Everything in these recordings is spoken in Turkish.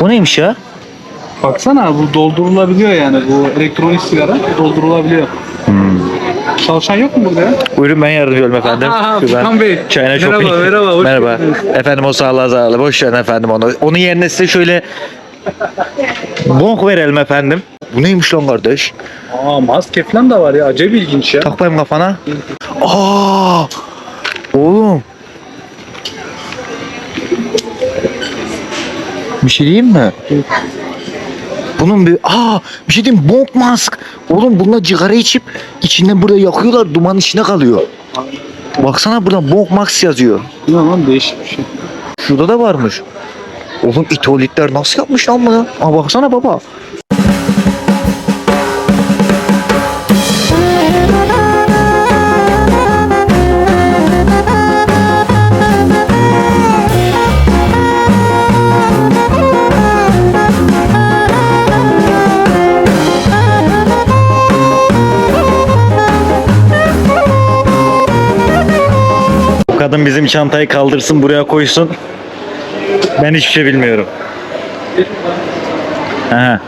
Bu neymiş ya? Baksana bu doldurulabiliyor yani bu elektronik sigara doldurulabiliyor. Çalışan yok mu burada ya? Buyurun ben yardımcı olayım efendim. Aha, Furkan Bey. China Merhaba, Shopping. merhaba, hoş merhaba. geldiniz. Efendim o sağlığa zararlı. Boş verin efendim onu. Onun yerine size şöyle bonk verelim efendim. Bu neymiş lan kardeş? Aa maske falan da var ya acayip ilginç ya. Tak bakayım kafana. Aa! Oğlum. Bir şey diyeyim mi? Bunun bir aa bir şey diyeyim bonk mask. Oğlum bununla cigara içip içinden burada yakıyorlar duman içine kalıyor. Baksana burada bonk mask yazıyor. Ne lan değişik bir şey. Şurada da varmış. Oğlum itolikler nasıl yapmış lan bunu? Aa baksana baba. Çantayı kaldırsın buraya koysun. Ben hiçbir şey bilmiyorum. Aha.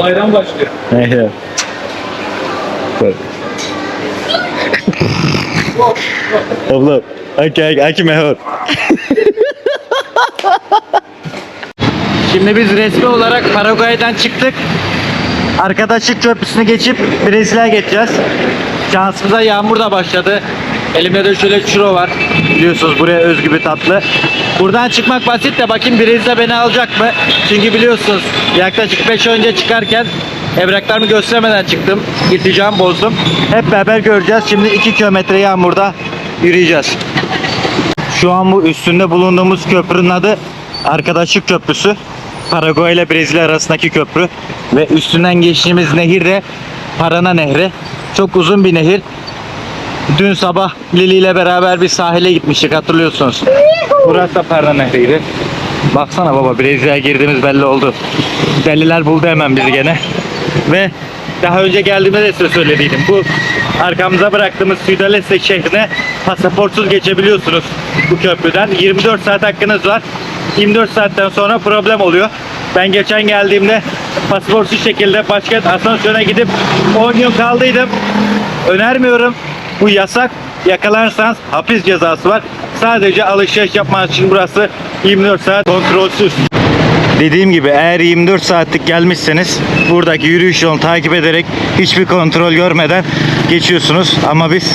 Bayram başlıyor. Evet. Abla, aki aki mehor. Şimdi biz resmi olarak Paraguay'dan çıktık. Arkadaşlık köprüsünü geçip Brezilya'ya geçeceğiz. Şansımıza yağmur da başladı. Elimde de şöyle churro var. Biliyorsunuz buraya özgü bir tatlı. Buradan çıkmak basit de bakayım Brezilya beni alacak mı? Çünkü biliyorsunuz yaklaşık 5 önce çıkarken evraklarımı göstermeden çıktım. İlticamı bozdum. Hep beraber göreceğiz. Şimdi 2 kilometre yağmurda yürüyeceğiz. Şu an bu üstünde bulunduğumuz köprünün adı Arkadaşlık Köprüsü. Paraguay ile Brezilya arasındaki köprü. Ve üstünden geçtiğimiz nehir de Parana Nehri. Çok uzun bir nehir. Dün sabah Lili ile beraber bir sahile gitmiştik hatırlıyorsunuz. Burası da Parana Nehri'ydi. Baksana baba Brezilya'ya girdiğimiz belli oldu. Deliler buldu hemen bizi gene. Ve daha önce geldiğimde de size söylediydim. Bu arkamıza bıraktığımız Südaleste şehrine pasaportsuz geçebiliyorsunuz bu köprüden. 24 saat hakkınız var. 24 saatten sonra problem oluyor. Ben geçen geldiğimde pasaportsuz şekilde başkent asansörüne gidip 10 gün kaldıydım. Önermiyorum. Bu yasak. Yakalarsanız hapis cezası var. Sadece alışveriş yapmak için burası 24 saat kontrolsüz. Dediğim gibi eğer 24 saatlik gelmişseniz buradaki yürüyüş yolunu takip ederek hiçbir kontrol görmeden geçiyorsunuz. Ama biz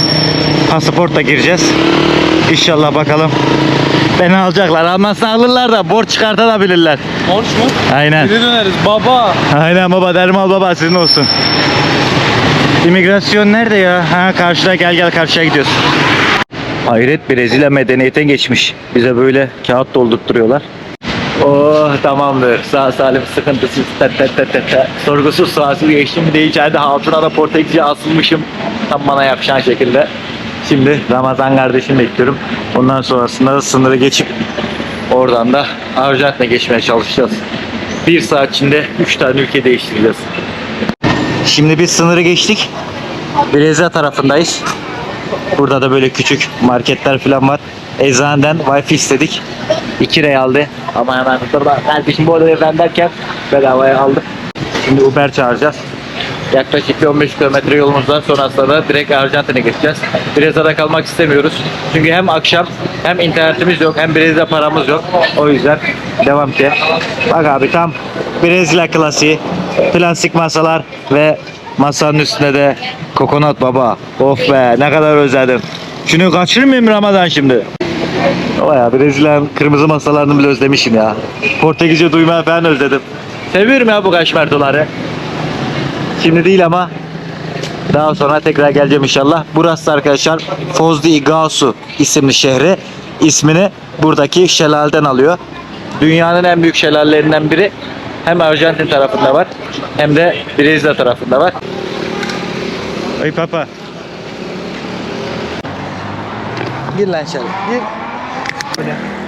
pasaportla gireceğiz. İnşallah bakalım. Beni alacaklar. Almazsa alırlar da borç çıkartabilirler. Borç mu? Aynen. Geri döneriz baba. Aynen baba dermal baba sizin olsun. İmigrasyon nerede ya? Ha karşıda gel gel karşıya gidiyoruz. Hayret Brezilya medeniyete geçmiş. Bize böyle kağıt doldurtturuyorlar. Oh tamamdır. Sağ salim sıkıntısız. Tet tet tet tet tet. Sorgusuz sualsiz geçtim. Bir de içeride altına da Portekizce asılmışım. Tam bana yakışan şekilde. Şimdi Ramazan kardeşimi bekliyorum. Ondan sonrasında da sınırı geçip oradan da Arjantin'e geçmeye çalışacağız. Bir saat içinde 3 tane ülke değiştireceğiz. Şimdi biz sınırı geçtik. Brezilya tarafındayız. Burada da böyle küçük marketler falan var. Eczaneden wifi istedik. 2 liraya aldı. Ama hemen burada kardeşim bu arada ben derken bedavaya aldık. Şimdi Uber çağıracağız. Yaklaşık bir 15 kilometre yolumuz var. Sonrasında da direkt Arjantin'e geçeceğiz. Brezilya'da kalmak istemiyoruz. Çünkü hem akşam hem internetimiz yok hem Brezilya paramız yok. O yüzden devam ki. Bak abi tam Brezilya klasiği. Plastik masalar ve masanın üstünde de kokonat baba. Of be ne kadar özledim. Şunu kaçırmayayım Ramazan şimdi. Baya Brezilya'nın kırmızı masalarını bile özlemişim ya. Portekizce duymayı falan özledim. Seviyorum ya bu kaşmertoları. Şimdi değil ama daha sonra tekrar geleceğim inşallah. Burası arkadaşlar Foz de Iguaçu isimli şehri. ismini buradaki şelaleden alıyor. Dünyanın en büyük şelalelerinden biri. Hem Arjantin tarafında var hem de Brezilya tarafında var. Oy papa. Gir lan şöyle. Gir.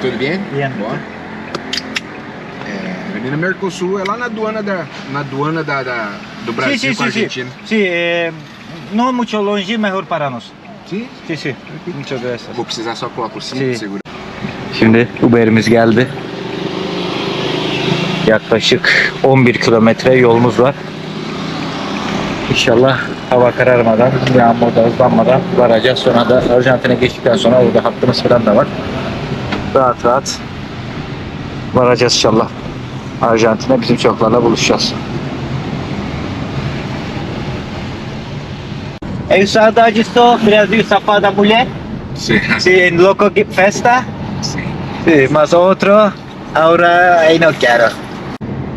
Tudo bem? Bien. Boa. É, Avenida Mercosul é lá na aduana da, na aduana da, da- do Brasil com a Argentina. Sí, eh, no mucho longe, mejor para nos. Sim? Sí, sí. Muchas gracias. Vou precisar só por cima Sim. de segura. Şimdi Uber'imiz geldi. Yaklaşık 11 kilometre yolumuz var. İnşallah hava kararmadan, yağmur da hızlanmadan varacağız. Sonra da Arjantin'e geçtikten sonra orada hattımız falan da var. Rahat rahat varacağız inşallah. Arjantin'e bizim çocuklarla buluşacağız. Eu saudade só Brasil Safada Mulher. Sí. Sí, en Loco Festa. Sí, mas otro ahora ahí no quiero.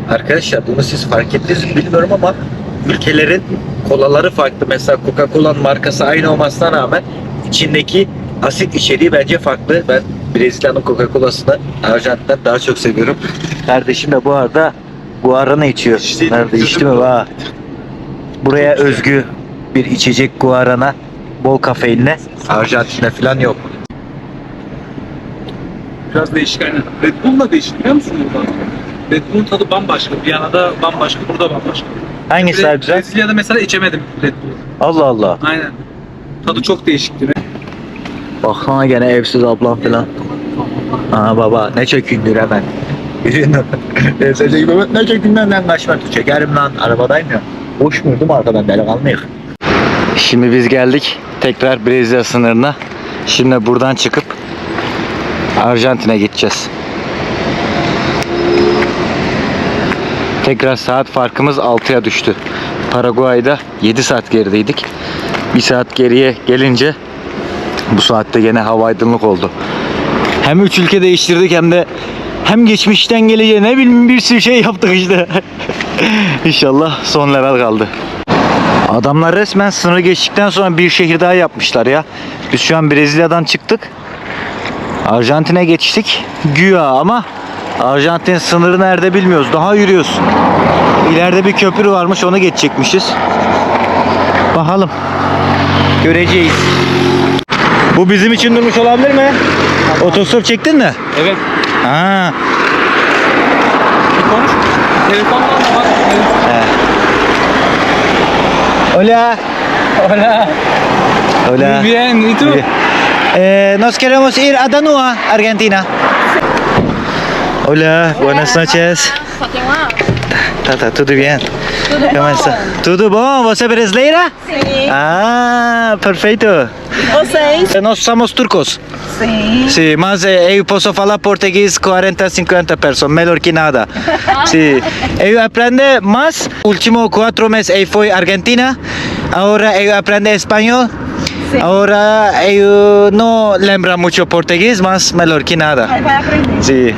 Arkadaşlar bunu siz fark ettiniz mi bilmiyorum ama ülkelerin kolaları farklı. Mesela Coca-Cola'nın markası aynı olmasına rağmen içindeki asit içeriği bence farklı. Ben Brezilya'nın Coca-Cola'sını Arjantin'den daha çok seviyorum. Kardeşim de bu arada guarana içiyor. Nerede içti mi? Va. Buraya özgü bir içecek guarana. Bol kafeinle. Arjantin'de falan yok. Biraz değişik aynen. Red Bull da değişik biliyor musun burada? Red Bull'un tadı bambaşka. Viyana'da bambaşka, burada bambaşka. Hangisi daha güzel? Brezilya'da mesela içemedim Red Bull'u. Allah Allah. Aynen. Tadı çok değişikti. Baksana gene evsiz ablam falan. Aa baba ne çökündür hemen. Evsiz gibi ne çökünden lan kaçmak. Çekerim lan arabadayım ya. Boş muydum arkadan delikanlıyık. Şimdi biz geldik tekrar Brezilya sınırına. Şimdi buradan çıkıp Arjantin'e gideceğiz. Tekrar saat farkımız 6'ya düştü. Paraguay'da 7 saat gerideydik. 1 saat geriye gelince bu saatte yine hava aydınlık oldu. Hem üç ülke değiştirdik hem de hem geçmişten geleceğe ne bileyim bir sürü şey yaptık işte. İnşallah son level kaldı. Adamlar resmen sınırı geçtikten sonra bir şehir daha yapmışlar ya. Biz şu an Brezilya'dan çıktık. Arjantin'e geçtik. Güya ama Arjantin sınırı nerede bilmiyoruz. Daha yürüyoruz. İleride bir köprü varmış onu geçecekmişiz. Bakalım. Göreceğiz. Bu bizim için durmuş olabilir mi? Otostop çektin mi? Evet. Ha. Bir konuş. Telefonla Hola. Hola. Hola. Muy bien. ¿Y tú? Eh, nos queremos ir a Danúa, Argentina. Hola, buenas noches. Tá, tudo bien. Tudo Como bom? Tudo bom? Você é brasileira? Sim. Ah, perfeito. Vocês? Nós somos turcos. Sim. Sim, mas eh, eu posso falar português 40, 50 pessoas, melhor que nada. Sim, eu aprendi mais. Último quatro meses eu fui Argentina. Agora eu aprendi espanhol. Sim. Agora eu não lembro muito português, mas melhor que nada. Aprender. Sim.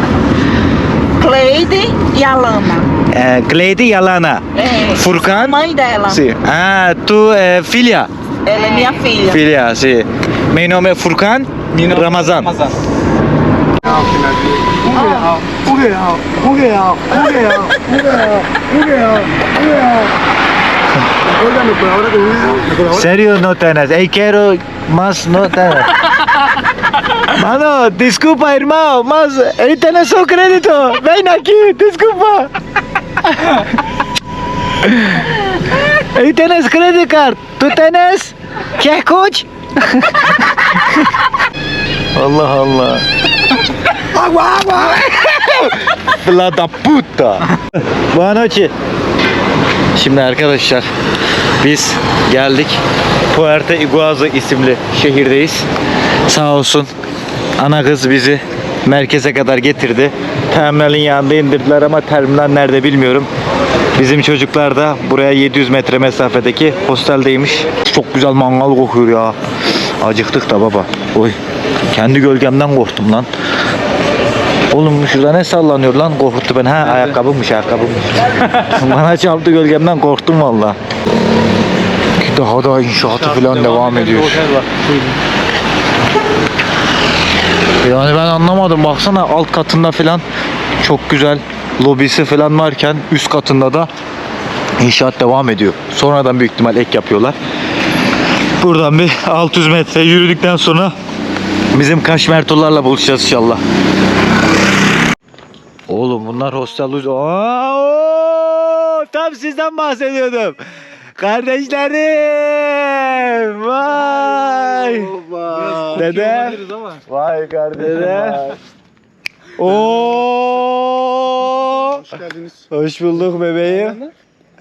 Cleide e Alana. Eh, Gleide e Alana. É. Furkan. Mãe dela. Sim. Ah, tu é filha? Ela é minha filha. Filha, sim. Meu nome é Furkan Mino- Ramazan. Ramazan. Serio no tenés. Ey, quiero más no tenés. Mano, disculpa, hermano, más. Ahí tenés su crédito. Ven aquí, disculpa. Ahí tenés credit card. ¿Tú tenés? ¿Qué coach? Allah Allah. Agua, agua. La da puta. Buenas noches. Şimdi arkadaşlar biz geldik. Puerto Iguazu isimli şehirdeyiz. Sağ olsun ana kız bizi merkeze kadar getirdi. Terminalin yanında indirdiler ama terminal nerede bilmiyorum. Bizim çocuklar da buraya 700 metre mesafedeki hosteldeymiş. Çok güzel mangal kokuyor ya. Acıktık da baba. Oy. Kendi gölgemden korktum lan. Oğlum şurada ne sallanıyor lan korkuttu beni. Ha ayakkabıymış ayakkabıymış. Bana çarptı gölgemden korktum valla. Daha da inşaatı falan devam ediyor. Yani ben anlamadım baksana alt katında falan çok güzel lobisi falan varken üst katında da inşaat devam ediyor. Sonradan büyük ihtimal ek yapıyorlar. Buradan bir 600 metre yürüdükten sonra bizim kaşmertullarla buluşacağız inşallah. Oğlum bunlar hostel tam sizden bahsediyordum. Kardeşlerim. Vay. Dede. Vay kardeşim. Dede. Oo. geldiniz. Hoş bulduk bebeğim.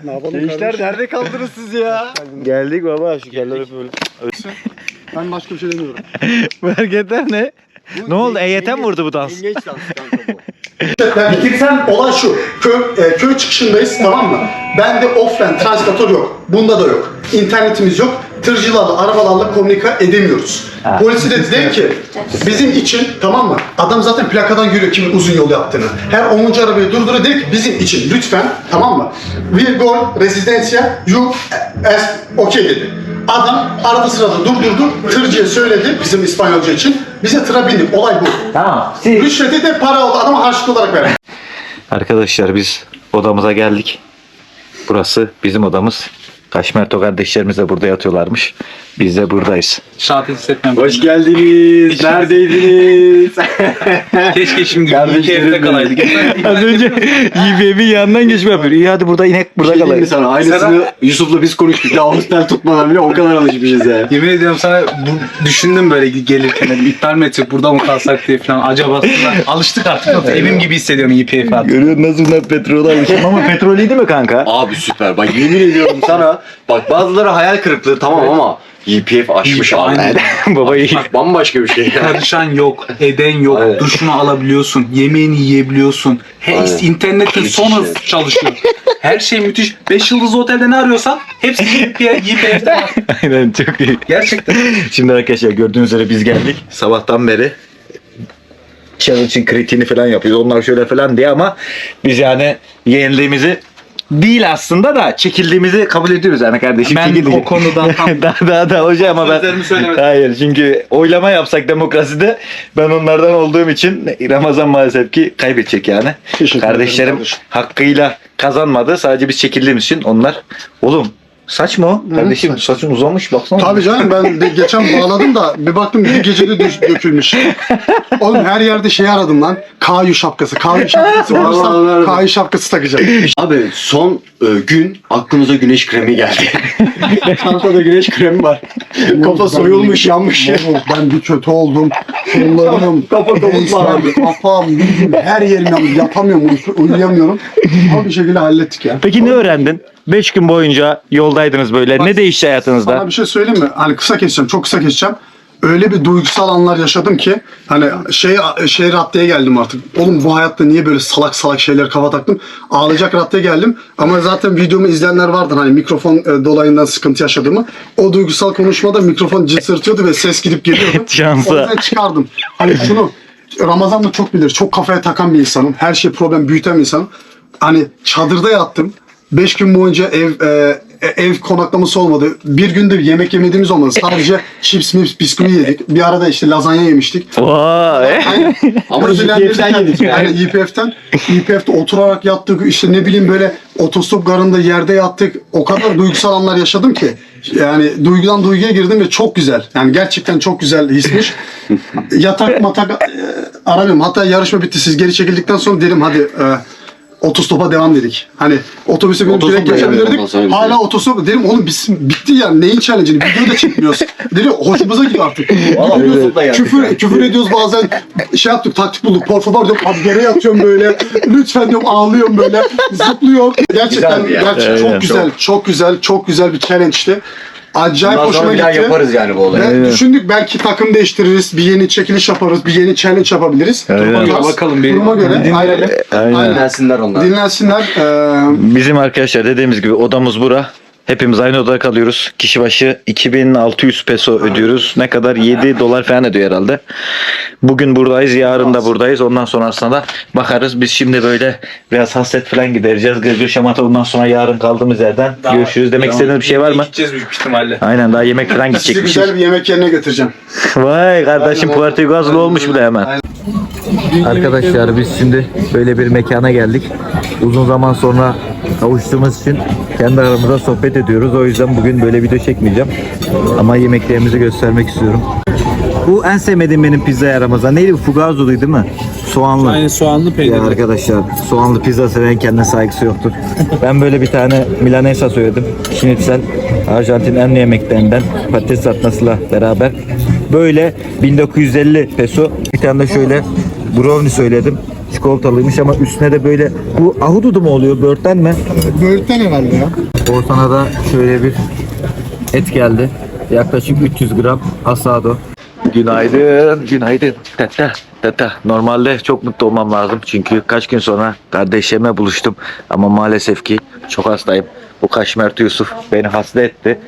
Ne yapalım Gençler nerede kaldınız siz ya? Geldik baba şu kellere böyle. Ben başka bir şey demiyorum. Bu hareketler ne? Ne oldu? EYT mi vurdu bu dans? Bitirsen olay şu. Köy, e, köy çıkışındayız tamam mı? Bende offline transkatör yok. Bunda da yok. İnternetimiz yok. Tırcılarla, arabalarla komünika edemiyoruz. Polisi de dedi ki bizim için tamam mı? Adam zaten plakadan görüyor kimin uzun yol yaptığını. Her 10. arabayı durduruyor dedi ki bizim için lütfen tamam mı? We go residencia you as okay dedi. Adam arada sırada durdurdu. Tırcıya söyledi bizim İspanyolca için. Bize tıra bindik. Olay bu. Tamam. Siz... Rüşveti de para oldu. Adama harçlık olarak veren. Arkadaşlar biz odamıza geldik. Burası bizim odamız. Kaşmerto kardeşlerimiz de burada yatıyorlarmış. Biz de buradayız. Şahat hissetmem. Hoş geldiniz. Neredeydiniz? Keşke şimdi Kardeşlerim iki evde kalaydık. Az önce YBM'in yanından geçme yapıyor. İyi hadi burada inek burada Bir şey kalalım. sana? Aynısını Yusuf'la biz konuştuk. Ya hostel tutmadan bile o kadar alışmışız ya. Yemin ediyorum sana bu, düşündüm böyle gelirken dedim, iptal mi etsek burada mı kalsak diye falan. Acaba aslında alıştık artık. Yoksa evim gibi hissediyorum YPF artık. Görüyorsun nasıl bunlar petrol almışım ama petroliydi mi kanka? Abi süper. Bak yemin ediyorum sana. Bak bazıları hayal kırıklığı tamam ama YPF aşmış abi. Aynen. Baba iyi. Bak bambaşka bir şey ya. Karışan yok, eden yok, Aynen. duşunu alabiliyorsun, yemeğini yiyebiliyorsun. He, Aynen. internetin son hız çalışıyor. Her şey müthiş. 5 yıldızlı otelde ne arıyorsan hepsi YPF'de var. Aynen çok iyi. Gerçekten. Şimdi arkadaşlar gördüğünüz üzere biz geldik. Sabahtan beri challenge'ın kritiğini falan yapıyoruz. Onlar şöyle falan diye ama biz yani yenildiğimizi değil aslında da çekildiğimizi kabul ediyoruz yani kardeşim. Ben Çekildik. o konuda tam- daha daha daha hocam ama ben hayır çünkü oylama yapsak demokraside ben onlardan olduğum için Ramazan maalesef ki kaybedecek yani. Kardeşlerim hakkıyla kazanmadı. Sadece biz çekildiğimiz için onlar oğlum saç mı o? Kardeşim saçın uzamış baksana. Tabii canım ben de geçen bağladım da bir baktım bir gecede düş, dökülmüş. Oğlum her yerde şey aradım lan. Kayu şapkası. Kayu şapkası aradım. kayu şapkası takacağım. Abi son e, gün aklımıza güneş kremi geldi. Çantada güneş kremi var. Kafa soyulmuş yanmış. Ben bir kötü oldum. Kollarım, Kafa abi. kafam, yüzüm, her yerim yandı. Yapamıyorum, uy- uyuyamıyorum. Ama bir şekilde hallettik ya. Peki ne öğrendin? 5 gün boyunca yoldaydınız böyle. Ne değişti hayatınızda? Sana bir şey söyleyeyim mi? Hani kısa keseceğim, çok kısa keseceğim. Öyle bir duygusal anlar yaşadım ki hani şey şey raddeye geldim artık. Oğlum bu hayatta niye böyle salak salak şeyler kafa taktım? Ağlayacak raddeye geldim. Ama zaten videomu izleyenler vardır hani mikrofon e, dolayından sıkıntı yaşadığımı. O duygusal konuşmada mikrofon cısırtıyordu ve ses gidip geliyordu. Şansa. O yüzden çıkardım. Hani şunu Ramazan da çok bilir. Çok kafaya takan bir insanım. Her şey problem büyüten bir insanım. Hani çadırda yattım. 5 gün boyunca ev e, ev konaklaması olmadı. Bir gündür yemek yemediğimiz olmadı. Sadece chips, mips, bisküvi yedik. Bir arada işte lazanya yemiştik. Vay. Ama Ödüllendirdik YPF'den yani. yedik yani. Yani YPF'ten. YPF'te oturarak yattık. işte ne bileyim böyle otostop garında yerde yattık. O kadar duygusal anlar yaşadım ki. Yani duygudan duyguya girdim ve çok güzel. Yani gerçekten çok güzel hismiş. Yatak matak e, aramıyorum. Hatta yarışma bitti. Siz geri çekildikten sonra dedim hadi e, otostopa devam dedik. Hani otobüse binip direkt yani geçebilirdik. Hala otostop. Dedim oğlum biz bitti yani. Neyin challenge'ini? Video da çekmiyoruz. Dedim hoşumuza gidiyor artık. Küfür, yani. küfür ediyoruz bazen. Şey yaptık taktik bulduk. Por favor diyorum. Abi yere yatıyorum böyle. Lütfen diyorum ağlıyorum böyle. Zıplıyorum. Gerçekten Güzeldi ya. gerçekten Aynen, çok güzel. Çok güzel. Çok güzel bir challenge'ti. Acayip Bundan hoşuma sonra bir daha gitti. yaparız yani bu olayı. Ve düşündük belki takım değiştiririz, bir yeni çekiliş yaparız, bir yeni challenge yapabiliriz. Aynen. Duruma göre, Bakalım bir duruma göre dinleyelim. aynen. Aynen. Dinlensinler onlar. Dinlensinler. Ee, Bizim arkadaşlar dediğimiz gibi odamız bura. Hepimiz aynı odada kalıyoruz. Kişi başı 2600 peso ödüyoruz. Ne kadar? 7 dolar falan ediyor herhalde. Bugün buradayız, yarın da buradayız. Ondan sonrasında da bakarız. Biz şimdi böyle biraz hasret falan gidereceğiz. Gırgır şamata ondan sonra yarın kaldığımız yerden görüşürüz. Demek istediğiniz bir şey var mı? Gideceğiz büyük ihtimalle. Aynen daha yemek falan sizi gidecekmişiz. güzel bir yemek yerine götüreceğim. Vay kardeşim Aynen. Puerto Rico olmuş bile hemen. Arkadaşlar biz şimdi böyle bir mekana geldik. Uzun zaman sonra kavuştuğumuz için kendi aramızda sohbet ediyoruz. O yüzden bugün böyle video çekmeyeceğim. Ama yemeklerimizi göstermek istiyorum. Bu en sevmediğim benim pizza Ramazan. Neydi bu? Fugazza'ydı değil mi? Soğanlı. Aynen soğanlı peynirli. Ya arkadaşlar soğanlı pizza seven kendine saygısı yoktur. Ben böyle bir tane milanesa söyledim. Schnitzel Arjantin en yemeklerinden patates satmasıyla beraber. Böyle 1950 peso. Bir tane de şöyle brownie söyledim. Çikolatalıymış ama üstüne de böyle bu ahududu mu oluyor börtten mi? Böğürtlen herhalde ya. Ortana da şöyle bir et geldi. Yaklaşık 300 gram asado. Günaydın, günaydın. Tete, tete. Normalde çok mutlu olmam lazım. Çünkü kaç gün sonra kardeşime buluştum. Ama maalesef ki çok hastayım. Bu Kaşmert Yusuf beni hasta etti.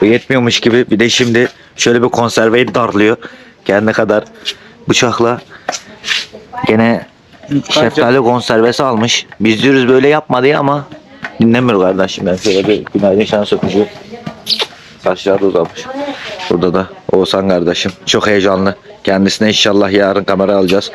Bu yetmiyormuş gibi bir de şimdi şöyle bir konserveyi darlıyor. Kendi kadar bıçakla gene şeftali konservesi almış. Biz diyoruz böyle yapma diye ama dinlemiyor kardeşim. Ben şöyle bir günaydın şans öpücüğü. Saçları da uzamış. Burada da Oğuzhan kardeşim. Çok heyecanlı. Kendisine inşallah yarın kamera alacağız.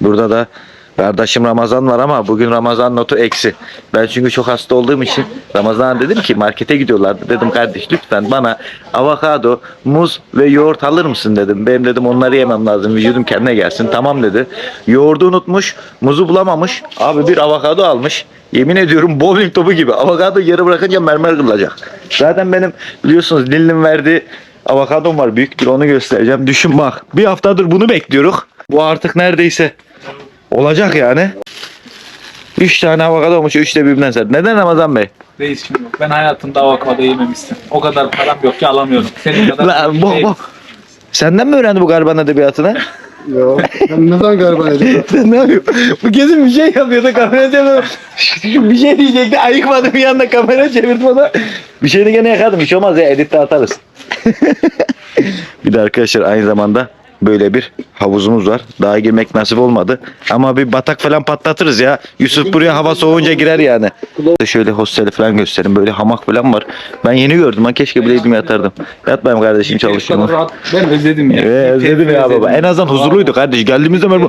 Burada da kardeşim Ramazan var ama bugün Ramazan notu eksi. Ben çünkü çok hasta olduğum için Ramazan dedim ki markete gidiyorlardı. Dedim kardeş lütfen bana avokado, muz ve yoğurt alır mısın dedim. Benim dedim onları yemem lazım. Vücudum kendine gelsin. Tamam dedi. Yoğurdu unutmuş. Muzu bulamamış. Abi bir avokado almış. Yemin ediyorum bowling topu gibi. Avokado yarı bırakınca mermer kırılacak. Zaten benim biliyorsunuz Lil'in verdiği avokadom var büyük bir onu göstereceğim. Düşün bak. Bir haftadır bunu bekliyoruz. Bu artık neredeyse olacak yani. 3 tane avokado olmuş. 3 de birbirinden sert. Neden Ramazan Bey? Reis şimdi ben hayatımda avokado yememiştim. O kadar param yok ki alamıyorum. Senin kadar La, bu, bu. Senden mi öğrendi bu gariban edebiyatını? Yo. Ben neden galiba edeyim? Sen ne yapıyorsun? Bu kesin bir şey yapıyordu kamera çevirdi. bir şey diyecekti ayıkmadı bir anda kamera çevirdi bana. Bir şeyini gene yakadım. Hiç olmaz ya editte atarız. bir de arkadaşlar aynı zamanda böyle bir havuzumuz var. Daha girmek nasip olmadı. Ama bir batak falan patlatırız ya. Yusuf buraya hava soğuyunca girer yani. Şöyle hosteli falan göstereyim. Böyle hamak falan var. Ben yeni gördüm. Ha keşke bileydim yatardım. Yatmayayım kardeşim çalışıyorum. Ben özledim ya. Ee, özledim ya baba. En azından huzurluydu kardeş. Geldiğimizde böyle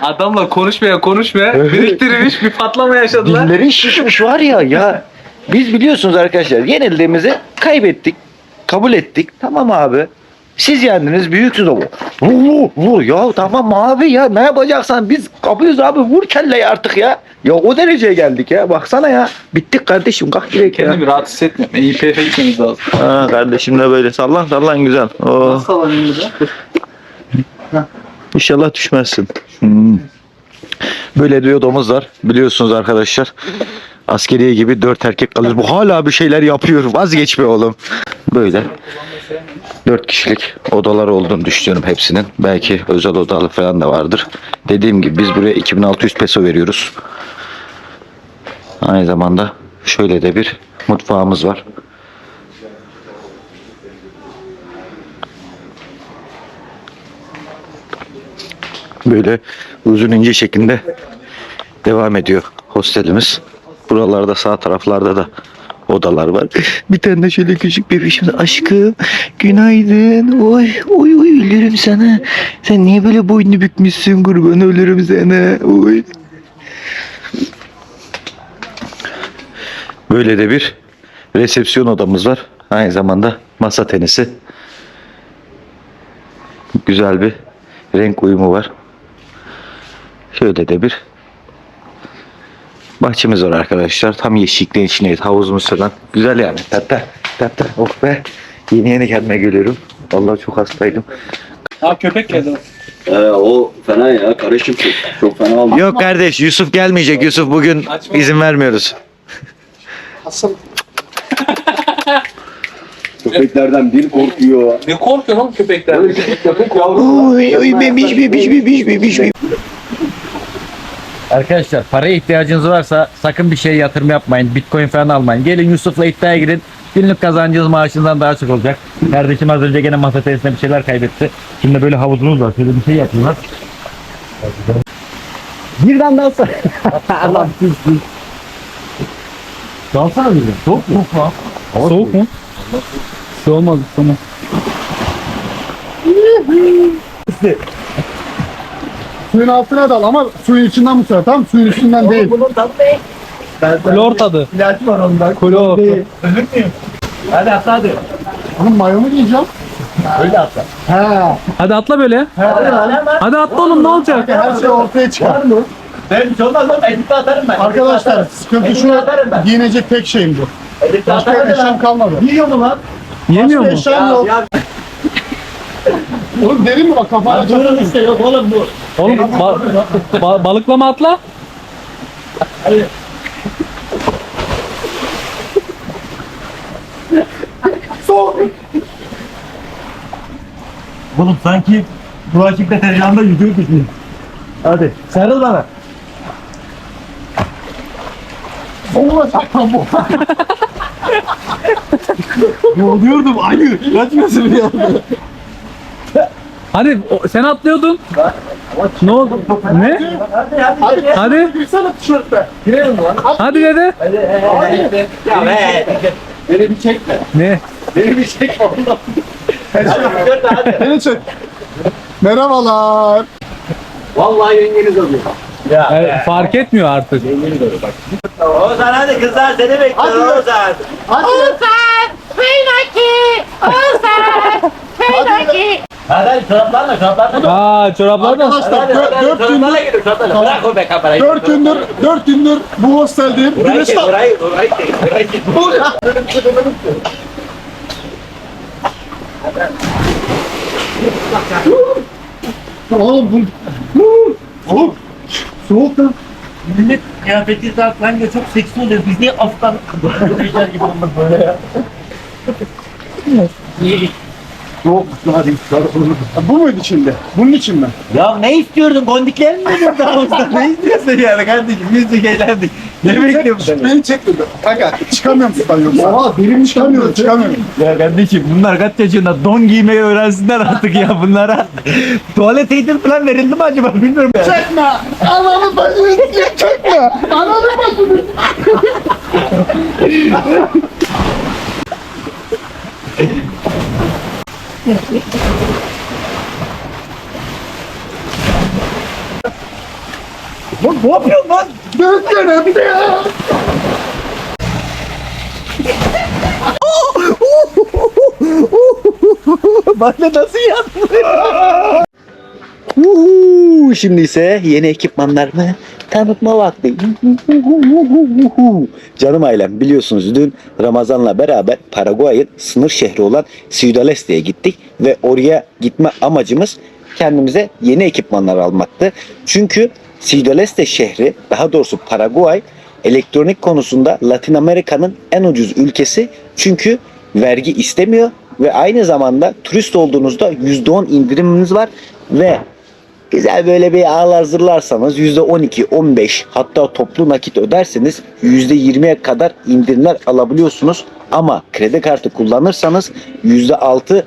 Adamla konuşmaya konuşmaya biriktirilmiş bir patlama yaşadılar. Dillerin şişmiş var ya ya. Biz biliyorsunuz arkadaşlar yenildiğimizi kaybettik. Kabul ettik. Tamam abi. Siz yendiniz büyüksünüz ama. Vur vur ya tamam abi ya ne yapacaksan biz kabulüz abi vur kelleyi artık ya. Ya o dereceye geldik ya baksana ya. Bittik kardeşim kalk direkt ya. Kendimi rahat hissetmiyorum. İPF gitmemiz lazım. Ha, kardeşim de böyle sallan sallan güzel. Oh. Sallanayım burada. İnşallah düşmezsin. Hmm. Böyle bir odamız var. Biliyorsunuz arkadaşlar. Askeriye gibi dört erkek kalır. Bu hala bir şeyler yapıyor. Vazgeç be oğlum. Böyle. Dört kişilik odalar olduğunu düşünüyorum hepsinin. Belki özel odalı falan da vardır. Dediğim gibi biz buraya 2600 peso veriyoruz. Aynı zamanda şöyle de bir mutfağımız var. Böyle uzun ince şeklinde devam ediyor hostelimiz. Buralarda sağ taraflarda da odalar var. Bir tane de şöyle küçük bebişimiz. Aşkım günaydın. Oy oy oy ölürüm sana. Sen niye böyle boynunu bükmüşsün kurban ölürüm sana. Oy. Böyle de bir resepsiyon odamız var. Aynı zamanda masa tenisi. Güzel bir renk uyumu var. Şöyle de bir bahçemiz var arkadaşlar. Tam yeşilliklerin içindeyiz. Havuzumuz falan. Güzel yani. Tatta. Tatta. Oh be. Yeni yeni kendime geliyorum. Vallahi çok hastaydım. Ha köpek geldi. Ee, o fena ya karışım çok, çok fena oldu. Yok kardeş Yusuf gelmeyecek. Yusuf bugün Açma. izin vermiyoruz. Asıl Köpeklerden bir korkuyor. Ne korkuyorsun oğlum köpekten? Böyle küçük köpek yavru. Oy oy bebiş bebiş bebiş bebiş bebiş. Arkadaşlar paraya ihtiyacınız varsa sakın bir şey yatırım yapmayın. Bitcoin falan almayın. Gelin Yusuf'la iddiaya girin. Günlük kazancınız maaşınızdan daha çok olacak. Kardeşim az önce gene masa tenisinde bir şeyler kaybetti. Şimdi böyle havuzumuz var. Şöyle bir şey yapıyorlar. Birden dalsa. Allah pis pis. Dalsana bir de. Soğuk mu? Soğuk mu? Şey olmaz tamam. suyun altına dal ama suyun içinden bu sefer tamam mı? Suyun üstünden değil. Klor tadı. İlaç var ondan. Klor. Ölür müyüm? Hadi atla hadi. Oğlum mayomu giyeceğim. Öyle atla. He. Hadi atla böyle. Hadi atla oğlum ne olacak? Her şey ortaya çıkar. Ben hiç olmaz oğlum editte atarım ben. Arkadaşlar sıkıntı şu giyinecek tek şeyim bu. Başka eşyam kalmadı. Yiyor mu lan? Yemiyor mu? Başka eşyam yok. Oğlum derin mi bak kafana Durun işte yok oğlum bu. Oğlum ba- ba- balıklama atla. Oğlum sanki bulaşık deterjanında yüzüyor gibi. Hadi sarıl bana. Boğuluyordum ayı. Kaçmasın ya. Hadi o- sen atlıyordun. Ne oldu? Ne? Hadi hadi. Hadi. Girsene tişörtte. Hadi dede. Ya be. Beni bir çekme. Ne? Beni bir çekme oğlum. Hadi hadi. Beni çek. Merhabalar. Vallahi yengeniz alıyor. Ya Yani be. fark etmiyor artık. Ozan hadi kızlar seni bekliyor Ozan. Hadi. Hadi hadi çoraplarla çoraplarla. Aa çoraplar da. Arkadaşlar Hadi dö- hadi dört gündür çoraplarla gidiyor çoraplarla. Bırak o be kamerayı. dört gündür dört gündür bu hosteldeyim. Burayı Güneş çek de burayı burayı çek burayı çek. Oğlum bu Oğlum soğuk lan. Millet kıyafeti saklanınca çok seksi oluyor. Biz niye afgan Rüzgar gibi olmak böyle ya? Soğuk. Hadi. Bu muydu içinde? Bunun için mi? Ya ne istiyordun? Gondiklerin mi burada havuzda? Ne istiyorsun yani kardeşim? Yüzdük eğlendik. Ne bekliyorsun? Beni çek dedi. Kanka çıkamıyorum sudan yoksa. Aa derin çıkamıyorum çıkamıyorum. Ya kardeşim bunlar kaç yaşında don giymeyi öğrensinler artık ya bunlara. Tuvalet eğitim falan verildi mi acaba bilmiyorum ya. Çekme. Ananı başını çekme. Ananı başını. Lan ne yapıyorsun lan? Dönsene bir ya. Bana nasıl? Uhu, Şimdi ise yeni ekipmanlarımı tanıtma vakti. Canım ailem biliyorsunuz dün Ramazan'la beraber Paraguay'ın sınır şehri olan Ciudad gittik ve oraya gitme amacımız kendimize yeni ekipmanlar almaktı. Çünkü Ciudad şehri daha doğrusu Paraguay elektronik konusunda Latin Amerika'nın en ucuz ülkesi. Çünkü vergi istemiyor ve aynı zamanda turist olduğunuzda %10 indiriminiz var ve Güzel böyle bir ağlar hazırlarsanız %12, 15 hatta toplu nakit öderseniz %20'ye kadar indirimler alabiliyorsunuz. Ama kredi kartı kullanırsanız %6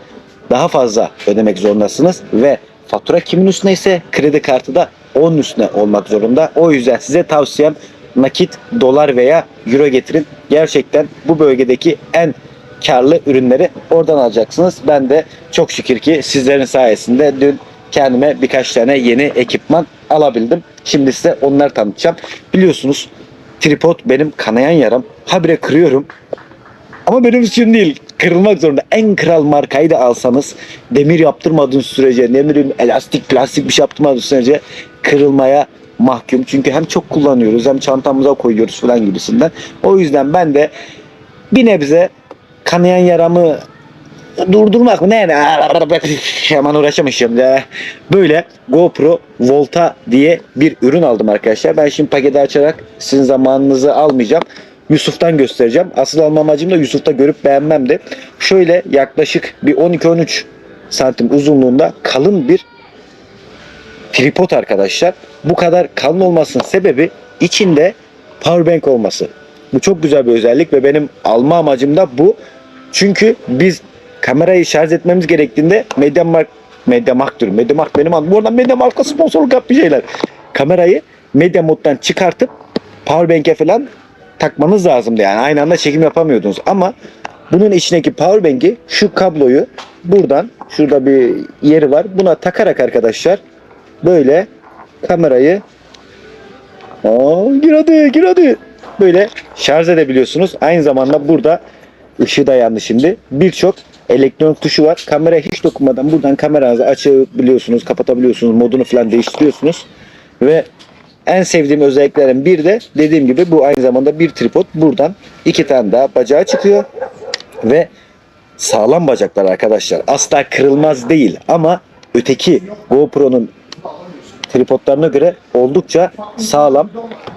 daha fazla ödemek zorundasınız ve fatura kimin üstüne ise kredi kartı da onun üstüne olmak zorunda. O yüzden size tavsiyem nakit dolar veya euro getirin. Gerçekten bu bölgedeki en karlı ürünleri oradan alacaksınız. Ben de çok şükür ki sizlerin sayesinde dün kendime birkaç tane yeni ekipman alabildim. Şimdi size onları tanıtacağım. Biliyorsunuz tripod benim kanayan yaram. Habire kırıyorum. Ama benim için değil. Kırılmak zorunda. En kral markayı da alsanız demir yaptırmadığın sürece ne bileyim elastik plastik bir şey yaptırmadığın sürece kırılmaya mahkum. Çünkü hem çok kullanıyoruz hem çantamıza koyuyoruz falan gibisinden. O yüzden ben de bir nebze kanayan yaramı durdurmak mı ne hemen uğraşamışım ya. Böyle GoPro Volta diye bir ürün aldım arkadaşlar. Ben şimdi paketi açarak sizin zamanınızı almayacağım. Yusuf'tan göstereceğim. Asıl alma amacım da Yusuf'ta görüp beğenmemdi. Şöyle yaklaşık bir 12-13 santim uzunluğunda kalın bir tripod arkadaşlar. Bu kadar kalın olmasının sebebi içinde powerbank olması. Bu çok güzel bir özellik ve benim alma amacım da bu. Çünkü biz kamerayı şarj etmemiz gerektiğinde Mediamarkt Mediamarkt diyorum. Mediamarkt benim adım. Bu arada Mediamarkt'a sponsorluk yap bir şeyler. Kamerayı Media moddan çıkartıp powerbank'e falan takmanız lazımdı yani. Aynı anda çekim yapamıyordunuz. Ama bunun içindeki powerbank'i şu kabloyu buradan şurada bir yeri var. Buna takarak arkadaşlar böyle kamerayı Aa, gir hadi gir hadi. Böyle şarj edebiliyorsunuz. Aynı zamanda burada ışığı da yandı şimdi. Birçok elektronik tuşu var. Kameraya hiç dokunmadan buradan kameranızı açabiliyorsunuz, kapatabiliyorsunuz, modunu falan değiştiriyorsunuz. Ve en sevdiğim özelliklerin bir de dediğim gibi bu aynı zamanda bir tripod. Buradan iki tane daha bacağı çıkıyor. Ve sağlam bacaklar arkadaşlar. Asla kırılmaz değil ama öteki GoPro'nun tripodlarına göre oldukça sağlam.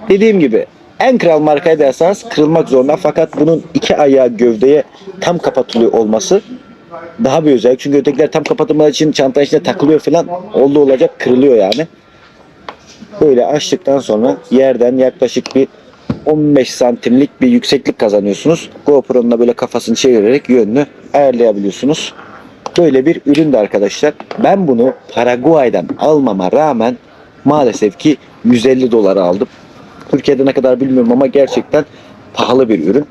Dediğim gibi en kral markayı derseniz kırılmak zorunda fakat bunun iki ayağı gövdeye tam kapatılıyor olması daha bir özellik. Çünkü ötekiler tam kapatılmadığı için çanta içine takılıyor falan. Oldu olacak kırılıyor yani. Böyle açtıktan sonra yerden yaklaşık bir 15 santimlik bir yükseklik kazanıyorsunuz. GoPro'nun da böyle kafasını çevirerek yönünü ayarlayabiliyorsunuz. Böyle bir ürün de arkadaşlar. Ben bunu Paraguay'dan almama rağmen maalesef ki 150 dolara aldım. Türkiye'de ne kadar bilmiyorum ama gerçekten pahalı bir ürün.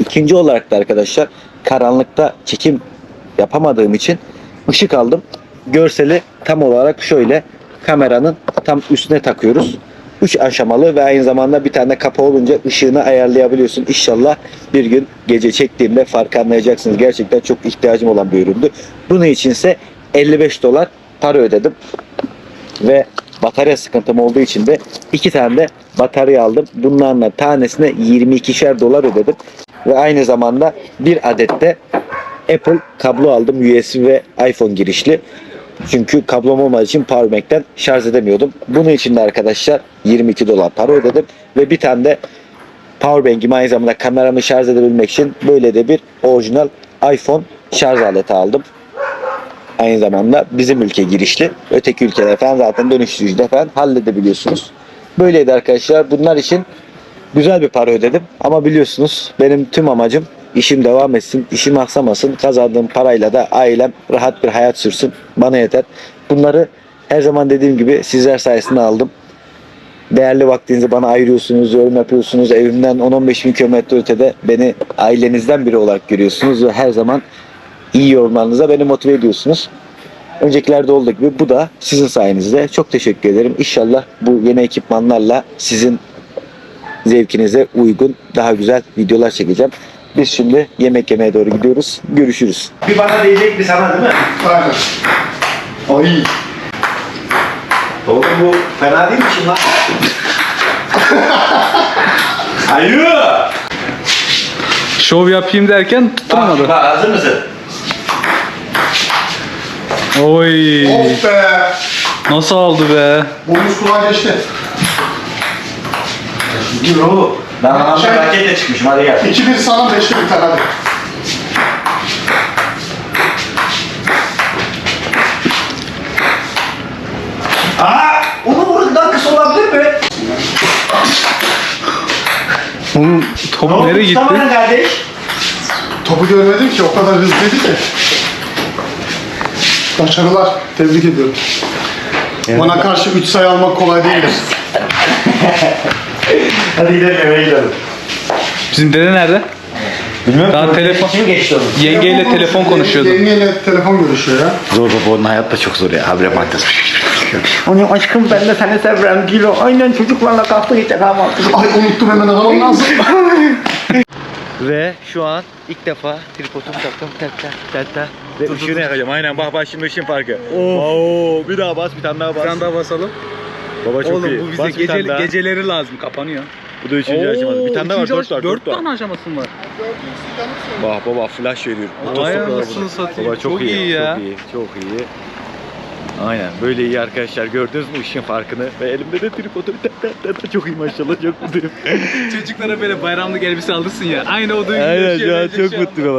İkinci olarak da arkadaşlar karanlıkta çekim yapamadığım için ışık aldım. Görseli tam olarak şöyle kameranın tam üstüne takıyoruz. 3 aşamalı ve aynı zamanda bir tane kapı olunca ışığını ayarlayabiliyorsun. İnşallah bir gün gece çektiğimde fark anlayacaksınız. Gerçekten çok ihtiyacım olan bir üründü. Bunun içinse 55 dolar para ödedim. Ve batarya sıkıntım olduğu için de iki tane de batarya aldım. Bunlarla tanesine 22'şer dolar ödedim. Ve aynı zamanda bir adet de Apple kablo aldım. USB ve iPhone girişli. Çünkü kablom olmadığı için Powerbank'ten şarj edemiyordum. Bunun için de arkadaşlar 22 dolar para ödedim. Ve bir tane de Powerbank'imi aynı zamanda kameramı şarj edebilmek için böyle de bir orijinal iPhone şarj aleti aldım. Aynı zamanda bizim ülke girişli. Öteki ülkeler falan zaten dönüştürücüde falan halledebiliyorsunuz. Böyleydi arkadaşlar. Bunlar için güzel bir para ödedim. Ama biliyorsunuz benim tüm amacım işim devam etsin, işim aksamasın. Kazandığım parayla da ailem rahat bir hayat sürsün. Bana yeter. Bunları her zaman dediğim gibi sizler sayesinde aldım. Değerli vaktinizi bana ayırıyorsunuz, yorum yapıyorsunuz. Evimden 10-15 bin kilometre ötede beni ailenizden biri olarak görüyorsunuz ve her zaman iyi yorumlarınıza beni motive ediyorsunuz. Öncekilerde olduğu gibi bu da sizin sayenizde. Çok teşekkür ederim. İnşallah bu yeni ekipmanlarla sizin zevkinize uygun daha güzel videolar çekeceğim. Biz şimdi yemek yemeye doğru gidiyoruz. Görüşürüz. Bir bana diyecek bir sana değil mi? Aynen. Ay. Oğlum bu fena değil mi şimdi lan? Hayır. Şov yapayım derken tutturmadı. hazır mısın? Oy. Of be. Nasıl aldı be? Bonus kulağa geçti. Yürü. Ben anamla Şey- raketle çıkmışım hadi gel. 2-1 sana 5'te biter hadi. Aa! Onu buradan kısa olabilir mi? Oğlum top nereye gitti? Tutamadın kardeş. Topu görmedim ki o kadar hızlıydı ki. Başarılar. Tebrik ediyorum. Bana karşı 3 sayı almak kolay değildir. Hadi gidelim eve gidelim. Bizim dede nerede? Bilmiyorum. Daha telefon- Kim geçti onu? Yengeyle telefon konuşuyordu. Yengeyle telefon görüşüyor ya. Zor baba onun hayat da çok zor ya. Habire maddesi. Onu aşkım ben de seni severim kilo. Aynen çocuklarla kalktı gidecek ama. Ay unuttum hemen aramam lazım. Ve şu an ilk defa tripodumu taktım. Tek tek tek tek. Ve ışığını yakacağım. Aynen bak bak şimdi ışığın farkı. Oo, bir daha bas bir tane daha bas. Bir tane daha basalım. Baba çok Oğlum iyi. bu bize Bas bir tane gece, daha. geceleri lazım kapanıyor. Bu da üçüncü aşaması. Bir tane daha var. Dört var. Dört var. tane aşaması var. Bak baba flash veriyor. Vay Otostop var anasını satayım. Baba çok, Çok iyi, iyi ya. Çok iyi. Çok iyi. Aynen böyle iyi arkadaşlar gördünüz mü ışığın farkını ve elimde de tek. çok iyi maşallah çok mutluyum. Çocuklara böyle bayramlık elbise alırsın ya. Aynı o duyguyu Aynen şu an çok an. mutluyum.